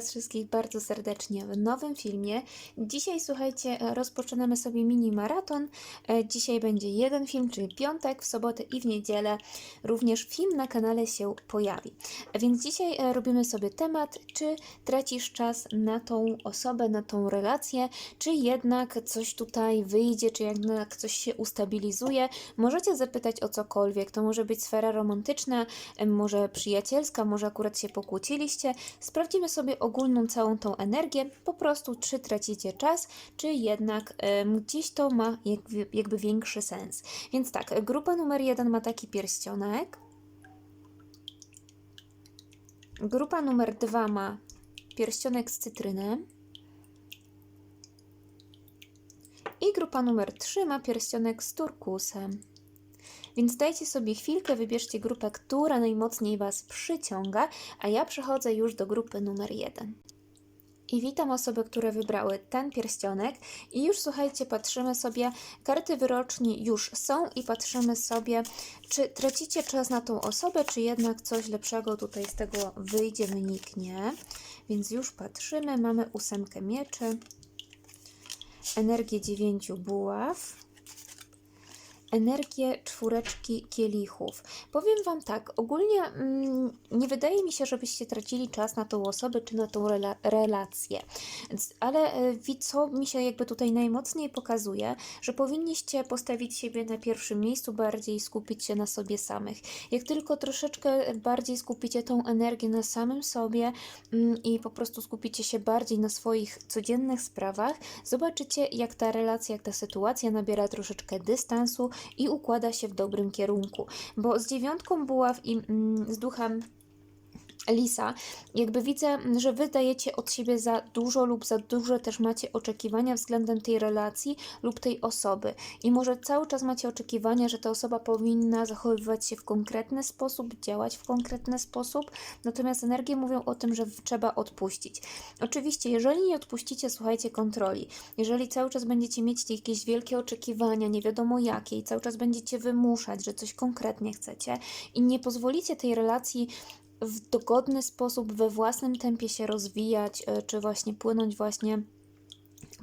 Was wszystkich bardzo serdecznie w nowym filmie. Dzisiaj, słuchajcie, rozpoczynamy sobie mini maraton. E, Dzisiaj będzie jeden film, czyli piątek, w sobotę i w niedzielę. Również film na kanale się pojawi. E, Więc dzisiaj e, robimy sobie temat, czy tracisz czas na tą osobę, na tą relację, czy jednak coś tutaj wyjdzie, czy jednak coś się ustabilizuje. Możecie zapytać o cokolwiek. To może być sfera romantyczna, może przyjacielska, może akurat się pokłóciliście. Sprawdzimy sobie ogólną całą tą energię, po prostu czy tracicie czas, czy jednak em, gdzieś to ma jakby, jakby większy sens. Więc tak, grupa numer jeden ma taki pierścionek. Grupa numer dwa ma pierścionek z cytrynem. I grupa numer 3 ma pierścionek z turkusem. Więc dajcie sobie chwilkę, wybierzcie grupę, która najmocniej Was przyciąga, a ja przechodzę już do grupy numer 1. I witam osoby, które wybrały ten pierścionek. I już słuchajcie, patrzymy sobie, karty wyroczni już są i patrzymy sobie, czy tracicie czas na tą osobę, czy jednak coś lepszego tutaj z tego wyjdzie, wyniknie. Więc już patrzymy, mamy ósemkę mieczy, energię dziewięciu buław, energię czwóreczki kielichów. Powiem Wam tak, ogólnie mm, nie wydaje mi się, żebyście tracili czas na tą osobę czy na tą rela relację, ale e, co mi się jakby tutaj najmocniej pokazuje, że powinniście postawić siebie na pierwszym miejscu, bardziej skupić się na sobie samych. Jak tylko troszeczkę bardziej skupicie tą energię na samym sobie mm, i po prostu skupicie się bardziej na swoich codziennych sprawach, zobaczycie jak ta relacja, jak ta sytuacja nabiera troszeczkę dystansu i układa się w dobrym kierunku. Bo z dziewiątką buław i mm, z duchem Lisa, jakby widzę, że wy dajecie od siebie za dużo lub za duże też macie oczekiwania względem tej relacji lub tej osoby. I może cały czas macie oczekiwania, że ta osoba powinna zachowywać się w konkretny sposób, działać w konkretny sposób, natomiast energie mówią o tym, że trzeba odpuścić. Oczywiście, jeżeli nie odpuścicie, słuchajcie kontroli. Jeżeli cały czas będziecie mieć jakieś wielkie oczekiwania, nie wiadomo jakie, i cały czas będziecie wymuszać, że coś konkretnie chcecie i nie pozwolicie tej relacji w dogodny sposób, we własnym tempie się rozwijać, e, czy właśnie płynąć właśnie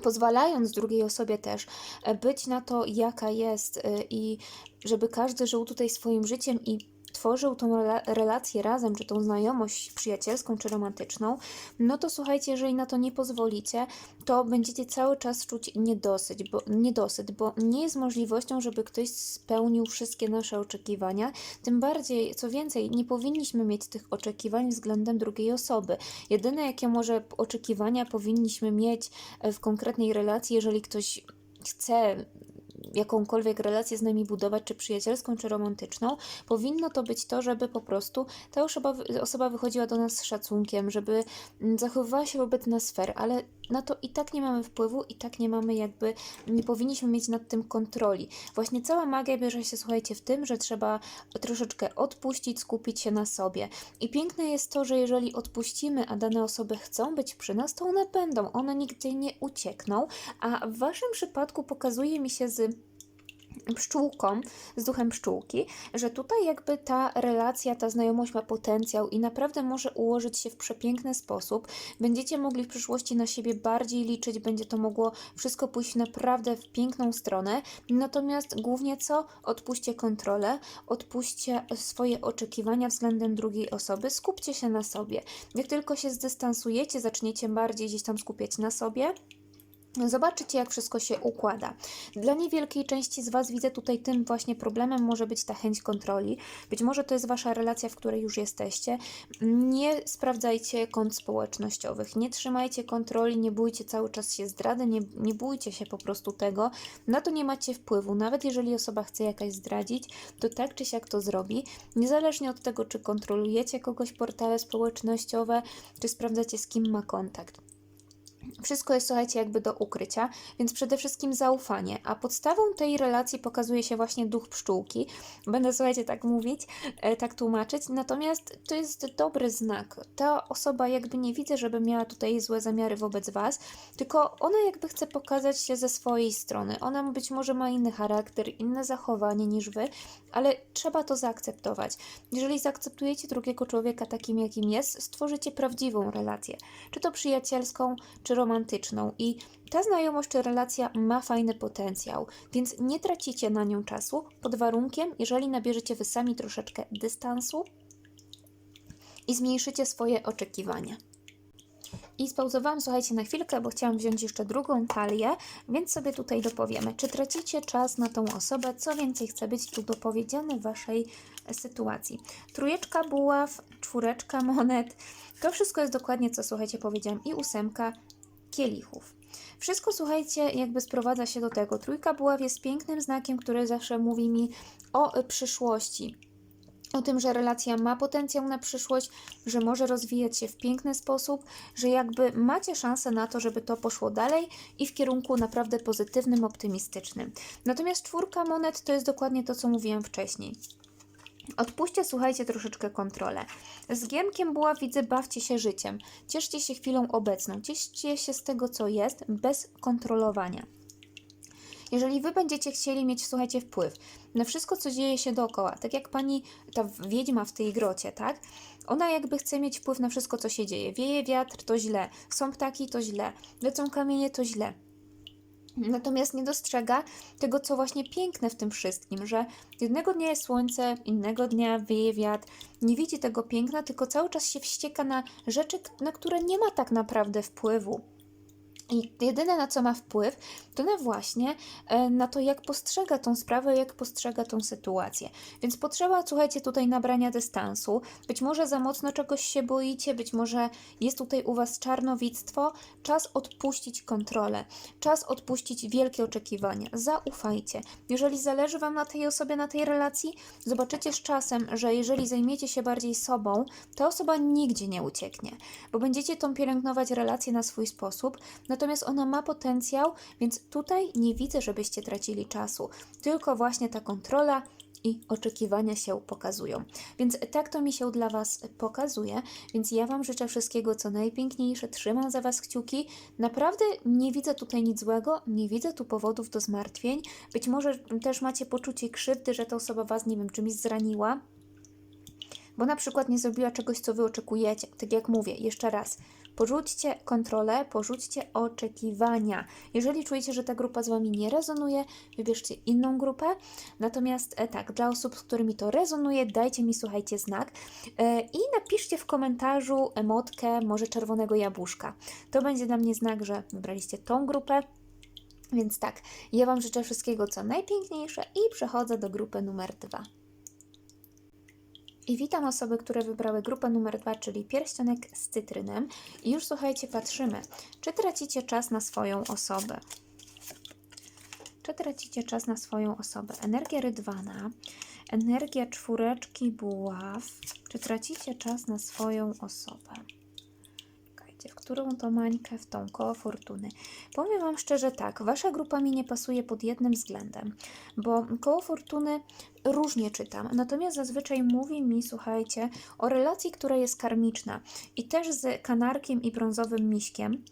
pozwalając drugiej osobie też e, być na to, jaka jest e, i żeby każdy żył tutaj swoim życiem i tworzył tą rela- relację razem, czy tą znajomość przyjacielską, czy romantyczną, no to słuchajcie, jeżeli na to nie pozwolicie, to będziecie cały czas czuć niedosyt, bo, niedosyt, bo nie jest możliwością, żeby ktoś spełnił wszystkie nasze oczekiwania. Tym bardziej, co więcej, nie powinniśmy mieć tych oczekiwań względem drugiej osoby. Jedyne, jakie może oczekiwania powinniśmy mieć e, w konkretnej relacji, jeżeli ktoś chce jakąkolwiek relację z nami budować, czy przyjacielską, czy romantyczną, powinno to być to, żeby po prostu ta osoba, osoba wychodziła do nas z szacunkiem, żeby mm, zachowywała się wobec nas fair, ale na to i tak nie mamy wpływu, i tak nie mamy jakby, nie powinniśmy mieć nad tym kontroli. Właśnie cała magia bierze się, słuchajcie, w tym, że trzeba troszeczkę odpuścić, skupić się na sobie. I piękne jest to, że jeżeli odpuścimy, a dane osoby chcą być przy nas, to one będą, one nigdzie nie uciekną, a w waszym przypadku pokazuje mi się z pszczółką, z duchem pszczółki, że tutaj jakby ta relacja, ta znajomość ma potencjał i naprawdę może ułożyć się w przepiękny sposób. Będziecie mogli w przyszłości na siebie bardziej liczyć, będzie to mogło wszystko pójść naprawdę w piękną stronę. Natomiast głównie co? Odpuśćcie kontrolę, odpuśćcie swoje oczekiwania względem drugiej osoby, skupcie się na sobie. Jak tylko się zdystansujecie, zaczniecie bardziej gdzieś tam skupiać na sobie, Zobaczycie, jak wszystko się układa. Dla niewielkiej części z Was widzę tutaj tym właśnie problemem może być ta chęć kontroli. Być może to jest Wasza relacja, w której już jesteście. Nie sprawdzajcie kont społecznościowych, nie trzymajcie kontroli, nie bójcie cały czas się zdrady, nie, nie bójcie się po prostu tego. Na to nie macie wpływu. Nawet jeżeli osoba chce jakaś zdradzić, to tak czy siak to zrobi. Niezależnie od tego, czy kontrolujecie kogoś portale społecznościowe, czy sprawdzacie z kim ma kontakt. Wszystko jest, słuchajcie, jakby do ukrycia, więc przede wszystkim zaufanie. A podstawą tej relacji pokazuje się właśnie duch pszczółki. Będę, słuchajcie, tak mówić, e, tak tłumaczyć. Natomiast to jest dobry znak. Ta osoba jakby nie widzę, żeby miała tutaj złe zamiary wobec Was, tylko ona jakby chce pokazać się ze swojej strony. Ona być może ma inny charakter, inne zachowanie niż Wy, ale trzeba to zaakceptować. Jeżeli zaakceptujecie drugiego człowieka takim, jakim jest, stworzycie prawdziwą relację. Czy to przyjacielską, czy romantyczną i ta znajomość czy relacja ma fajny potencjał, więc nie tracicie na nią czasu pod warunkiem, jeżeli nabierzecie wy sami troszeczkę dystansu i zmniejszycie swoje oczekiwania. I spauzowałam, słuchajcie, na chwilkę, bo chciałam wziąć jeszcze drugą talię, więc sobie tutaj dopowiemy. Czy tracicie czas na tą osobę? Co więcej chce być tu dopowiedziane w Waszej e, sytuacji? Trójeczka buław, czwóreczka monet. To wszystko jest dokładnie, co słuchajcie, powiedziałam. I ósemka kielichów. Wszystko, słuchajcie, jakby sprowadza się do tego. Trójka buław jest pięknym znakiem, który zawsze mówi mi o y, przyszłości. O tym, że relacja ma potencjał na przyszłość, że może rozwijać się w piękny sposób, że jakby macie szansę na to, żeby to poszło dalej i w kierunku naprawdę pozytywnym, optymistycznym. Natomiast czwórka monet to jest dokładnie to, co mówiłam wcześniej. Odpuśćcie, słuchajcie, troszeczkę kontrolę. Z giermkiem była, widzę, bawcie się życiem. Cieszcie się chwilą obecną. Cieszcie się z tego, co jest, bez kontrolowania. Jeżeli wy będziecie chcieli mieć, słuchajcie, wpływ na wszystko, co dzieje się dookoła, tak jak pani, ta wiedźma w tej grocie, tak? Ona jakby chce mieć wpływ na wszystko, co się dzieje. Wieje wiatr, to źle. Są ptaki, to źle. Lecą kamienie, to źle. Natomiast nie dostrzega tego, co właśnie piękne w tym wszystkim, że jednego dnia jest słońce, innego dnia wieje wiatr, nie widzi tego piękna, tylko cały czas się wścieka na rzeczy, na które nie ma tak naprawdę wpływu. I jedyne na co ma wpływ, to na właśnie e, na to, jak postrzega tą sprawę, jak postrzega tą sytuację. Więc potrzeba, słuchajcie, tutaj nabrania dystansu. Być może za mocno czegoś się boicie, być może jest tutaj u Was czarnowictwo. Czas odpuścić kontrolę, czas odpuścić wielkie oczekiwania. Zaufajcie. Jeżeli zależy Wam na tej osobie, na tej relacji, zobaczycie z czasem, że jeżeli zajmiecie się bardziej sobą, ta osoba nigdzie nie ucieknie, bo będziecie tą pielęgnować relację na swój sposób. Natomiast ona ma potencjał, więc tutaj nie widzę, żebyście tracili czasu. Tylko właśnie ta kontrola i oczekiwania się pokazują. Więc tak to mi się dla Was pokazuje. Więc ja Wam życzę wszystkiego, co najpiękniejsze. Trzymam za Was kciuki. Naprawdę nie widzę tutaj nic złego, nie widzę tu powodów do zmartwień. Być może też macie poczucie krzywdy, że ta osoba Was, nie wiem, czymś zraniła bo na przykład nie zrobiła czegoś, co wy oczekujecie. Tak jak mówię, jeszcze raz, porzućcie kontrolę, porzućcie oczekiwania. Jeżeli czujecie, że ta grupa z wami nie rezonuje, wybierzcie inną grupę. Natomiast e, tak, dla osób, z którymi to rezonuje, dajcie mi, słuchajcie, znak e, i napiszcie w komentarzu emotkę, może czerwonego jabłuszka. To będzie dla mnie znak, że wybraliście tą grupę. Więc tak, ja Wam życzę wszystkiego co najpiękniejsze i przechodzę do grupy numer dwa. I witam osoby, które wybrały grupę numer dwa, czyli pierścionek z cytrynem. I już słuchajcie, patrzymy, czy tracicie czas na swoją osobę. Czy tracicie czas na swoją osobę? Energia rydwana, energia czwóreczki buław. Czy tracicie czas na swoją osobę? Którą to mańkę, w tą koło fortuny. Powiem Wam szczerze tak, Wasza grupa mi nie pasuje pod jednym względem, bo koło fortuny różnie czytam, natomiast zazwyczaj mówi mi, słuchajcie, o relacji, która jest karmiczna i też z kanarkiem i brązowym miśkiem,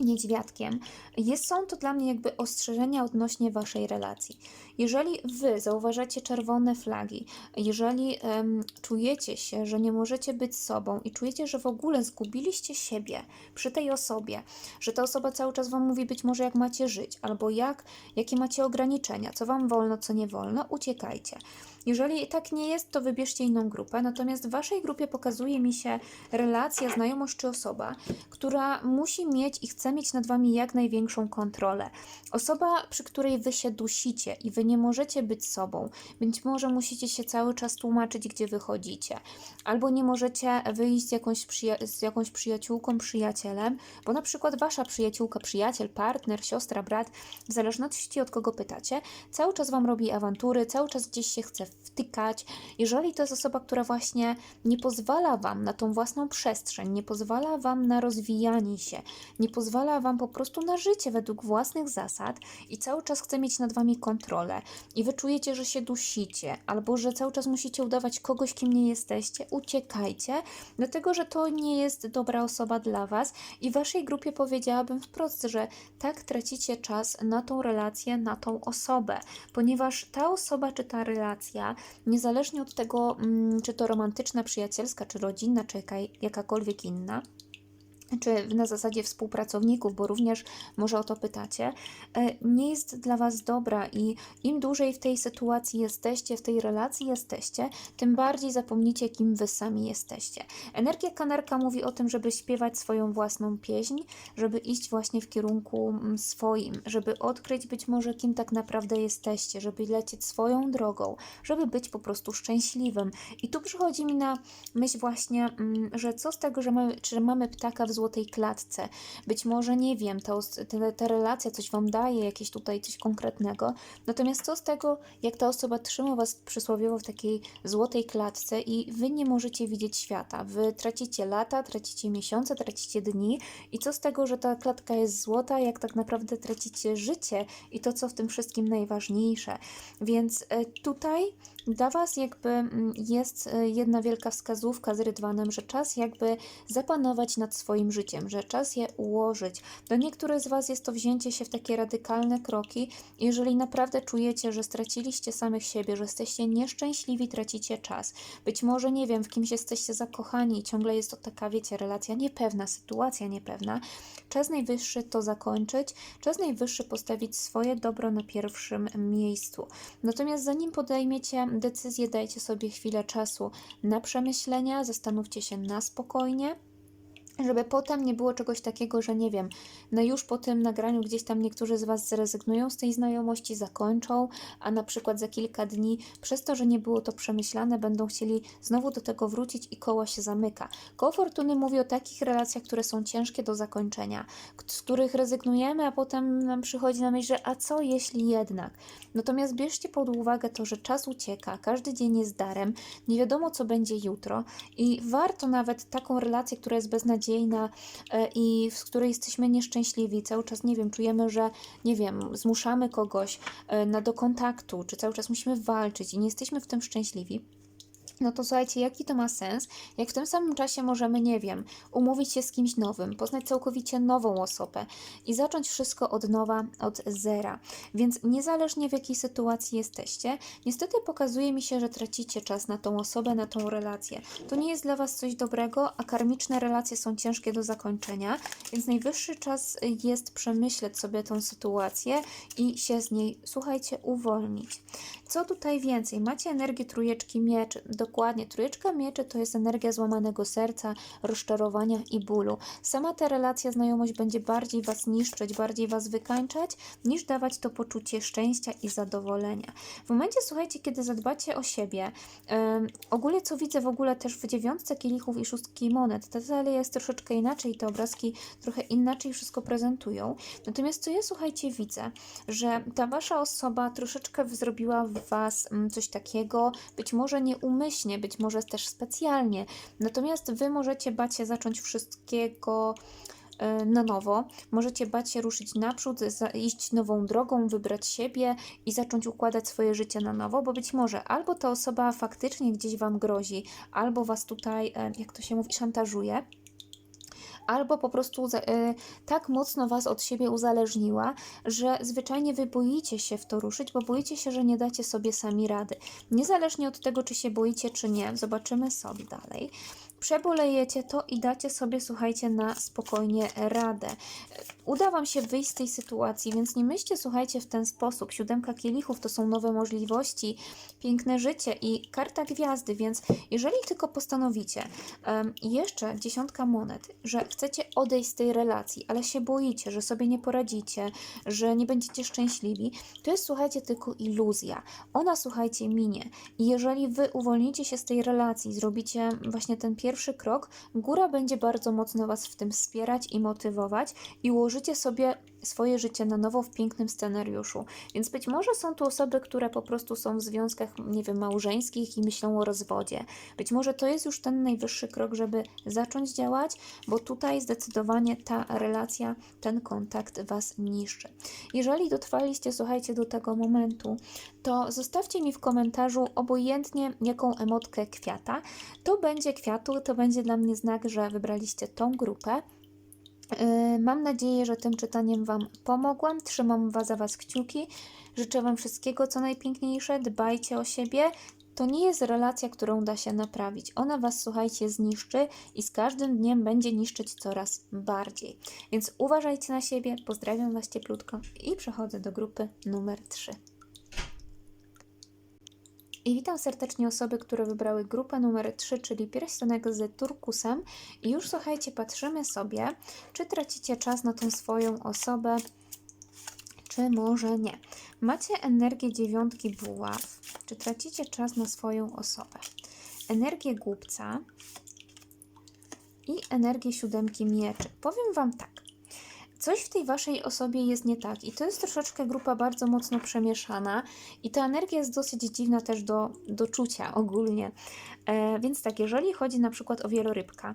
niedźwiadkiem, jest, są to dla mnie jakby ostrzeżenia odnośnie Waszej relacji. Jeżeli Wy zauważacie czerwone flagi, jeżeli em, czujecie się, że nie możecie być sobą i czujecie, że w ogóle zgubiliście siebie przy tej osobie, że ta osoba cały czas Wam mówi być może jak macie żyć, albo jak, jakie macie ograniczenia, co Wam wolno, co nie wolno, uciekajcie. Jeżeli tak nie jest, to wybierzcie inną grupę. Natomiast w Waszej grupie pokazuje mi się relacja, znajomość czy osoba, która musi mieć i chce mieć nad Wami jak największą kontrolę. Osoba, przy której Wy się dusicie i Wy nie możecie być sobą. Być może musicie się cały czas tłumaczyć, gdzie wychodzicie, albo nie możecie wyjść z jakąś, z jakąś przyjaciółką, przyjacielem, bo na przykład wasza przyjaciółka, przyjaciel, partner, siostra, brat, w zależności od kogo pytacie, cały czas wam robi awantury, cały czas gdzieś się chce wtykać. Jeżeli to jest osoba, która właśnie nie pozwala wam na tą własną przestrzeń, nie pozwala wam na rozwijanie się, nie pozwala wam po prostu na życie według własnych zasad i cały czas chce mieć nad wami kontrolę i wy czujecie, że się dusicie, albo że cały czas musicie udawać kogoś, kim nie jesteście, uciekajcie, dlatego że to nie jest dobra osoba dla was. I waszej grupie powiedziałabym wprost, że tak tracicie czas na tą relację, na tą osobę, ponieważ ta osoba czy ta relacja, niezależnie od tego, mm, czy to romantyczna, przyjacielska, czy rodzinna, czy jaka, jakakolwiek inna, czy na zasadzie współpracowników, bo również może o to pytacie, e, nie jest dla Was dobra i im dłużej w tej sytuacji jesteście, w tej relacji jesteście, tym bardziej zapomnicie, kim Wy sami jesteście. Energia kanarka mówi o tym, żeby śpiewać swoją własną pieśń, żeby iść właśnie w kierunku mm, swoim, żeby odkryć być może, kim tak naprawdę jesteście, żeby lecieć swoją drogą, żeby być po prostu szczęśliwym. I tu przychodzi mi na myśl właśnie, mm, że co z tego, że mamy, czy mamy ptaka w złotej klatce. Być może, nie wiem, ta, relacja coś Wam daje, jakieś tutaj coś konkretnego. Natomiast co z tego, jak ta osoba trzyma Was przysłowiowo w takiej złotej klatce i Wy nie możecie widzieć świata. Wy tracicie lata, tracicie miesiące, tracicie dni i co z tego, że ta klatka jest złota, jak tak naprawdę tracicie życie i to, co w tym wszystkim najważniejsze. Więc e, tutaj dla Was jakby mm, jest e, jedna wielka wskazówka z rydwanem, że czas jakby zapanować nad swoim życiem, że czas je ułożyć. Dla niektórych z Was jest to wzięcie się w takie radykalne kroki. Jeżeli naprawdę czujecie, że straciliście samych siebie, że jesteście nieszczęśliwi, tracicie czas. Być może, nie wiem, w kimś jesteście zakochani i ciągle jest to taka, wiecie, relacja niepewna, sytuacja niepewna. Czas najwyższy to zakończyć, czas najwyższy postawić swoje dobro na pierwszym miejscu. Natomiast zanim podejmiecie decyzję, dajcie sobie chwilę czasu na przemyślenia, zastanówcie się na spokojnie. Żeby potem nie było czegoś takiego, że nie wiem, no już po tym nagraniu gdzieś tam niektórzy z Was zrezygnują z tej znajomości, zakończą, a na przykład za kilka dni, przez to, że nie było to przemyślane, będą chcieli znowu do tego wrócić i koło się zamyka. Koło fortuny mówi o takich relacjach, które są ciężkie do zakończenia, z których rezygnujemy, a potem nam przychodzi na myśl, że a co jeśli jednak? Natomiast bierzcie pod uwagę to, że czas ucieka, każdy dzień jest darem, nie wiadomo co będzie jutro i warto nawet taką relację, która jest beznadziejna e, i z której jesteśmy nieszczęśliwi, cały czas, nie wiem, czujemy, że, nie wiem, zmuszamy kogoś e, na do kontaktu, czy cały czas musimy walczyć i nie jesteśmy w tym szczęśliwi. No to słuchajcie, jaki to ma sens, jak w tym samym czasie możemy, nie wiem, umówić się z kimś nowym, poznać całkowicie nową osobę i zacząć wszystko od nowa, od zera. Więc niezależnie w jakiej sytuacji jesteście, niestety pokazuje mi się, że tracicie czas na tą osobę, na tą relację. To nie jest dla Was coś dobrego, a karmiczne relacje są ciężkie do zakończenia, więc najwyższy czas jest przemyśleć sobie tą sytuację i się z niej, słuchajcie, uwolnić. Co tutaj więcej? Macie energię trójeczki mieczy. Dokładnie, trójeczka mieczy to jest energia złamanego serca, rozczarowania i bólu. Sama ta relacja, znajomość będzie bardziej Was niszczyć, bardziej Was wykańczać, niż dawać to poczucie szczęścia i zadowolenia. W momencie, słuchajcie, kiedy zadbacie o siebie, ogólnie co widzę w ogóle też w dziewiątce kielichów i szóstki monet, ta talia jest troszeczkę inaczej, te obrazki trochę inaczej wszystko prezentują. Natomiast co ja, słuchajcie, widzę, że ta Wasza osoba troszeczkę zrobiła w Was mm, coś takiego, być może nieumyślnie, być może też specjalnie. Natomiast Wy możecie bać się zacząć wszystkiego e, na nowo. Możecie bać się ruszyć naprzód, iść nową drogą, wybrać siebie i zacząć układać swoje życie na nowo, bo być może albo ta osoba faktycznie gdzieś Wam grozi, albo Was tutaj, e, jak to się mówi, szantażuje albo po prostu e, tak mocno Was od siebie uzależniła, że zwyczajnie Wy boicie się w to ruszyć, bo boicie się, że nie dacie sobie sami rady. Niezależnie od tego, czy się boicie, czy nie, zobaczymy sobie dalej. Przebolejecie to i dacie sobie, słuchajcie, na spokojnie radę. Uda Wam się wyjść z tej sytuacji, więc nie myślcie, słuchajcie, w ten sposób. Siódemka kielichów to są nowe możliwości, piękne życie i karta gwiazdy, więc jeżeli tylko postanowicie, um, jeszcze dziesiątka monet, że chcecie odejść z tej relacji, ale się boicie, że sobie nie poradzicie, że nie będziecie szczęśliwi, to jest, słuchajcie, tylko iluzja. Ona, słuchajcie, minie. I jeżeli Wy uwolnicie się z tej relacji, zrobicie właśnie ten pierwszy krok, góra będzie bardzo mocno Was w tym wspierać i motywować i ułożycie sobie swoje życie na nowo w pięknym scenariuszu. Więc być może są tu osoby, które po prostu są w związkach, nie wiem, małżeńskich i myślą o rozwodzie. Być może to jest już ten najwyższy krok, żeby zacząć działać, bo tutaj zdecydowanie ta relacja, ten kontakt Was niszczy. Jeżeli dotrwaliście, słuchajcie, do tego momentu, to zostawcie mi w komentarzu obojętnie jaką emotkę kwiata. To będzie kwiatu, to będzie dla mnie znak, że wybraliście tą grupę. Yy, Mam nadzieję, że tym czytaniem Wam pomogłam. Trzymam was za Was kciuki. Życzę Wam wszystkiego, co najpiękniejsze. Dbajcie o siebie. To nie jest relacja, którą da się naprawić. Ona Was, słuchajcie, zniszczy i z każdym dniem będzie niszczyć coraz bardziej. Więc uważajcie na siebie. Pozdrawiam Was cieplutko i przechodzę do grupy numer 3. I witam serdecznie osoby, które wybrały grupę numer 3, czyli pierścionek z turkusem. I już słuchajcie, patrzymy sobie, czy tracicie czas na tą swoją osobę, czy może nie. Macie energię dziewiątki buław, czy tracicie czas na swoją osobę. Energię głupca i energię siódemki mieczy. Powiem Wam tak. Coś w tej waszej osobie jest nie tak, i to jest troszeczkę grupa bardzo mocno przemieszana, i ta energia jest dosyć dziwna też do, do czucia ogólnie. E, więc tak, jeżeli chodzi na przykład o wielorybka,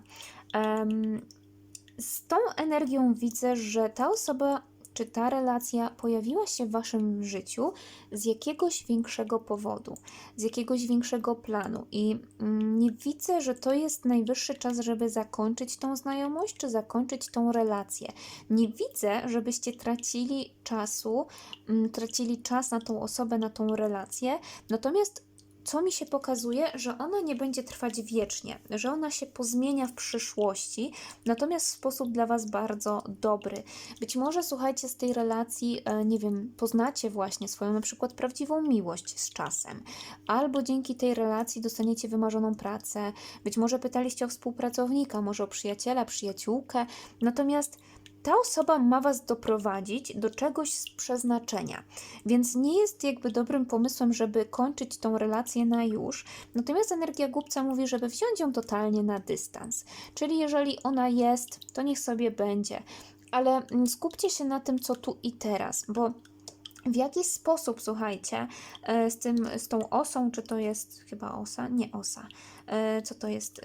z tą energią widzę, że ta osoba czy ta relacja pojawiła się w waszym życiu z jakiegoś większego powodu, z jakiegoś większego planu. I mm, nie widzę, że to jest najwyższy czas, żeby zakończyć tą znajomość, czy zakończyć tą relację. Nie widzę, żebyście tracili czasu, mm, tracili czas na tą osobę, na tą relację. Natomiast co mi się pokazuje, że ona nie będzie trwać wiecznie, że ona się pozmienia w przyszłości, natomiast w sposób dla Was bardzo dobry. Być może słuchajcie z tej relacji, e, nie wiem, poznacie właśnie swoją na przykład prawdziwą miłość z czasem, albo dzięki tej relacji dostaniecie wymarzoną pracę, być może pytaliście o współpracownika, może o przyjaciela, przyjaciółkę, natomiast ta osoba ma Was doprowadzić do czegoś z przeznaczenia, więc nie jest jakby dobrym pomysłem, żeby kończyć tą relację na już. Natomiast energia głupca mówi, żeby wziąć ją totalnie na dystans. Czyli jeżeli ona jest, to niech sobie będzie, ale mm, skupcie się na tym, co tu i teraz, bo w jaki sposób, słuchajcie, e, z, tym, z tą osą, czy to jest chyba osa? Nie osa. E, Co to jest?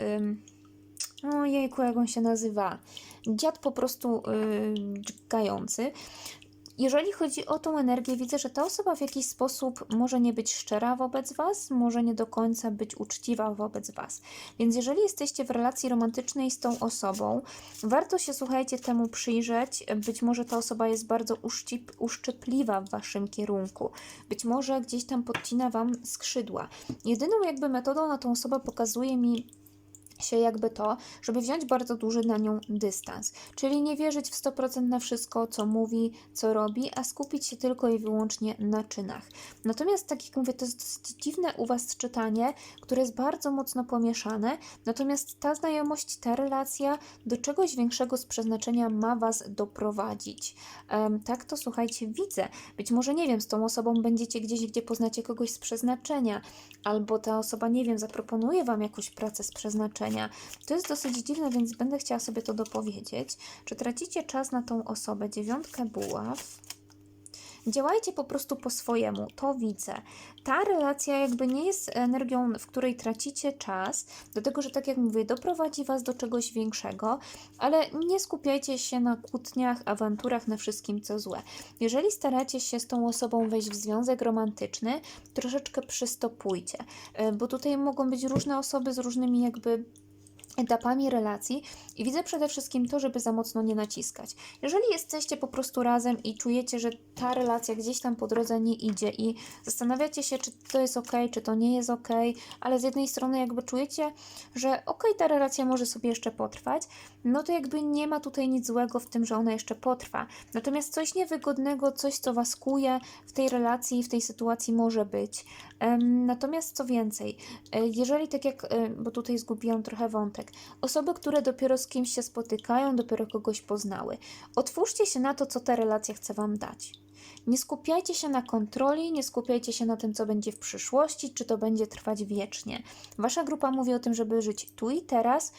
Ym, Ojejku, jak on się nazywa? Dziad po prostu yy. Jeżeli chodzi o tą energię, widzę, że ta osoba w jakiś sposób może nie być szczera wobec Was, może nie do końca być uczciwa wobec Was. Więc jeżeli jesteście w relacji romantycznej z tą osobą, warto się, słuchajcie, temu przyjrzeć. Być może ta osoba jest bardzo uszczyp, uszczypliwa w Waszym kierunku. Być może gdzieś tam podcina Wam skrzydła. Jedyną jakby metodą na tą osobę pokazuje mi się jakby to, żeby wziąć bardzo duży na nią dystans. Czyli nie wierzyć w 100% na wszystko, co mówi, co robi, a skupić się tylko i wyłącznie na czynach. Natomiast, tak jak mówię, to jest dosyć dziwne u Was czytanie, które jest bardzo mocno pomieszane, natomiast ta znajomość, ta relacja do czegoś większego z przeznaczenia ma Was doprowadzić. Um, tak to, słuchajcie, widzę. Być może, nie wiem, z tą osobą będziecie gdzieś, gdzie poznacie kogoś z przeznaczenia, albo ta osoba, nie wiem, zaproponuje Wam jakąś pracę z przeznaczenia, to jest dosyć dziwne, więc będę chciała sobie to dopowiedzieć. Czy tracicie czas na tą osobę? Dziewiątkę buław. Działajcie po prostu po swojemu, to widzę. Ta relacja jakby nie jest energią, w której tracicie czas, do tego, że tak jak mówię, doprowadzi Was do czegoś większego, ale nie skupiajcie się na kłótniach, awanturach, na wszystkim, co złe. Jeżeli staracie się z tą osobą wejść w związek romantyczny, troszeczkę przystopujcie, e, bo tutaj mogą być różne osoby z różnymi jakby etapami relacji i widzę przede wszystkim to, żeby za mocno nie naciskać. Jeżeli jesteście po prostu razem i czujecie, że ta relacja gdzieś tam po drodze nie idzie i zastanawiacie się, czy to jest ok, czy to nie jest ok, ale z jednej strony jakby czujecie, że ok, ta relacja może sobie jeszcze potrwać, no to jakby nie ma tutaj nic złego w tym, że ona jeszcze potrwa. Natomiast coś niewygodnego, coś co was kuje w tej relacji, w tej sytuacji może być. Natomiast co więcej, e, jeżeli tak jak, e, bo tutaj zgubiłam trochę wątek, osoby, które dopiero z kimś się spotykają, dopiero kogoś poznały, otwórzcie się na to, co ta relacja chce wam dać. Nie skupiajcie się na kontroli, nie skupiajcie się na tym, co będzie w przyszłości, czy to będzie trwać wiecznie. Wasza grupa mówi o tym, żeby żyć tu i teraz.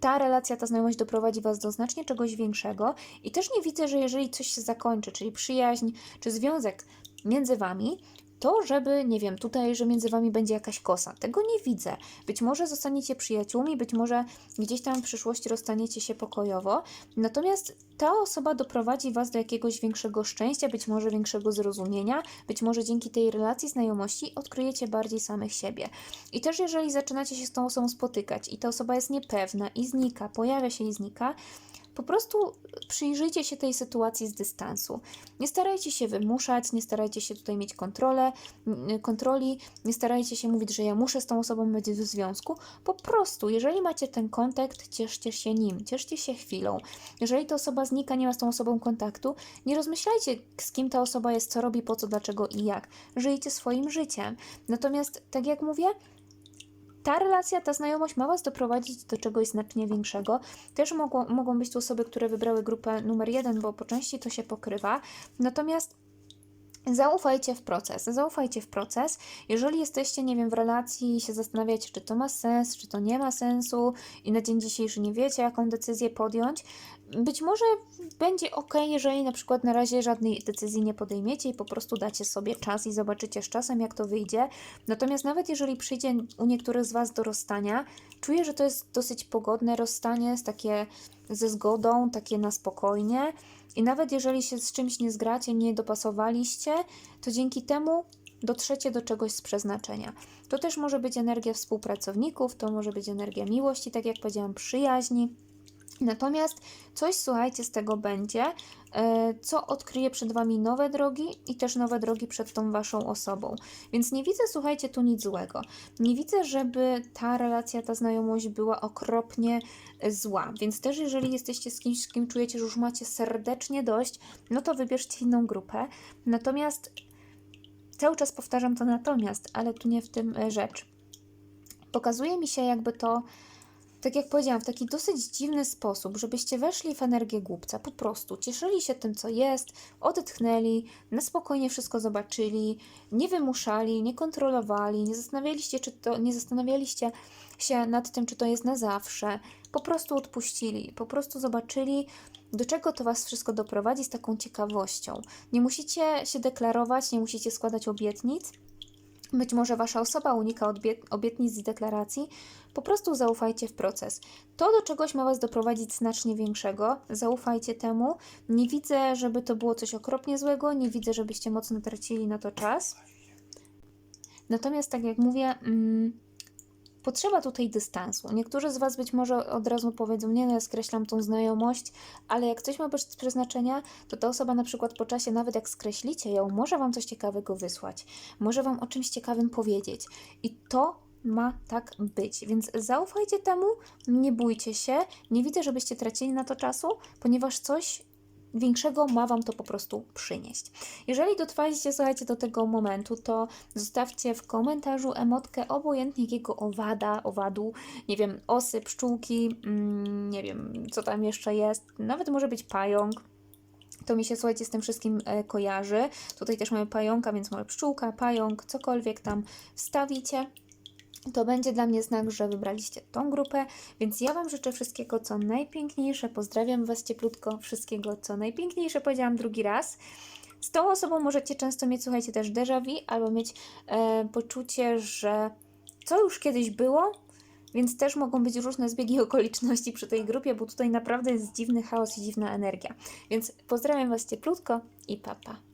Ta relacja, ta znajomość doprowadzi Was do znacznie czegoś większego i też nie widzę, że jeżeli coś się zakończy, czyli przyjaźń czy związek między Wami, to, żeby, nie wiem, tutaj, że między wami będzie jakaś kosa. Tego nie widzę. Być może zostaniecie przyjaciółmi, być może gdzieś tam w przyszłości rozstaniecie się pokojowo. Natomiast ta osoba doprowadzi was do jakiegoś większego szczęścia, być może większego zrozumienia, być może dzięki tej relacji, znajomości odkryjecie bardziej samych siebie. I też jeżeli zaczynacie się z tą osobą spotykać i ta osoba jest niepewna i znika, pojawia się i znika, po prostu przyjrzyjcie się tej sytuacji z dystansu. Nie starajcie się wymuszać, nie starajcie się tutaj mieć kontrolę, n- kontroli, nie starajcie się mówić, że ja muszę z tą osobą być w związku. Po prostu, jeżeli macie ten kontakt, cieszcie się nim, cieszcie się chwilą. Jeżeli ta osoba znika, nie ma z tą osobą kontaktu, nie rozmyślajcie, z kim ta osoba jest, co robi, po co, dlaczego i jak. Żyjcie swoim życiem. Natomiast, tak jak mówię, ta relacja, ta znajomość ma Was doprowadzić do czegoś znacznie większego. Też mogą, mogą być tu osoby, które wybrały grupę numer jeden, bo po części to się pokrywa. Natomiast Zaufajcie w proces, zaufajcie w proces. Jeżeli jesteście, nie wiem, w relacji i się zastanawiacie, czy to ma sens, czy to nie ma sensu i na dzień dzisiejszy nie wiecie, jaką decyzję podjąć, być może będzie ok, jeżeli na przykład na razie żadnej decyzji nie podejmiecie i po prostu dacie sobie czas i zobaczycie z czasem, jak to wyjdzie. Natomiast nawet jeżeli przyjdzie u niektórych z Was do rozstania, czuję, że to jest dosyć pogodne rozstanie, z takie ze zgodą, takie na spokojnie. I nawet jeżeli się z czymś nie zgracie, nie dopasowaliście, to dzięki temu dotrzecie do czegoś z przeznaczenia. To też może być energia współpracowników, to może być energia miłości, tak jak powiedziałam, przyjaźni. Natomiast coś, słuchajcie, z tego będzie, e, co odkryje przed Wami nowe drogi i też nowe drogi przed tą Waszą osobą. Więc nie widzę, słuchajcie, tu nic złego. Nie widzę, żeby ta relacja, ta znajomość była okropnie zła. Więc też, jeżeli jesteście z kimś, z kim czujecie, że już macie serdecznie dość, no to wybierzcie inną grupę. Natomiast cały czas powtarzam to natomiast, ale tu nie w tym e, rzecz. Pokazuje mi się jakby to tak jak powiedziałam, w taki dosyć dziwny sposób, żebyście weszli w energię głupca, po prostu cieszyli się tym, co jest, odetchnęli, na spokojnie wszystko zobaczyli, nie wymuszali, nie kontrolowali, nie zastanawialiście, czy to, nie zastanawialiście się nad tym, czy to jest na zawsze, po prostu odpuścili, po prostu zobaczyli, do czego to Was wszystko doprowadzi z taką ciekawością. Nie musicie się deklarować, nie musicie składać obietnic, być może wasza osoba unika obietnic i deklaracji. Po prostu zaufajcie w proces. To do czegoś ma was doprowadzić znacznie większego. Zaufajcie temu. Nie widzę, żeby to było coś okropnie złego, nie widzę, żebyście mocno tracili na to czas. Natomiast, tak jak mówię, mm, potrzeba tutaj dystansu. Niektórzy z Was być może od razu powiedzą, nie, no ja skreślam tą znajomość, ale jak coś ma być z przeznaczenia, to ta osoba na przykład po czasie, nawet jak skreślicie ją, może Wam coś ciekawego wysłać, może Wam o czymś ciekawym powiedzieć. I to ma tak być. Więc zaufajcie temu, nie bójcie się, nie widzę, żebyście tracili na to czasu, ponieważ coś większego ma Wam to po prostu przynieść. Jeżeli dotrwaliście, słuchajcie, do tego momentu, to zostawcie w komentarzu emotkę obojętnie jakiego owada, owadu, nie wiem, osy, pszczółki, mm, nie wiem, co tam jeszcze jest, nawet może być pająk, to mi się, słuchajcie, z tym wszystkim e, kojarzy. Tutaj też mamy pająka, więc może pszczółka, pająk, cokolwiek tam wstawicie. To będzie dla mnie znak, że wybraliście tą grupę, więc ja Wam życzę wszystkiego, co najpiękniejsze. Pozdrawiam Was cieplutko, wszystkiego, co najpiękniejsze. Powiedziałam drugi raz. Z tą osobą możecie często mieć, słuchajcie, też déjà vu, albo mieć e, poczucie, że co już kiedyś było, więc też mogą być różne zbiegi okoliczności przy tej grupie, bo tutaj naprawdę jest dziwny chaos i dziwna energia. Więc pozdrawiam Was cieplutko i papa. Pa.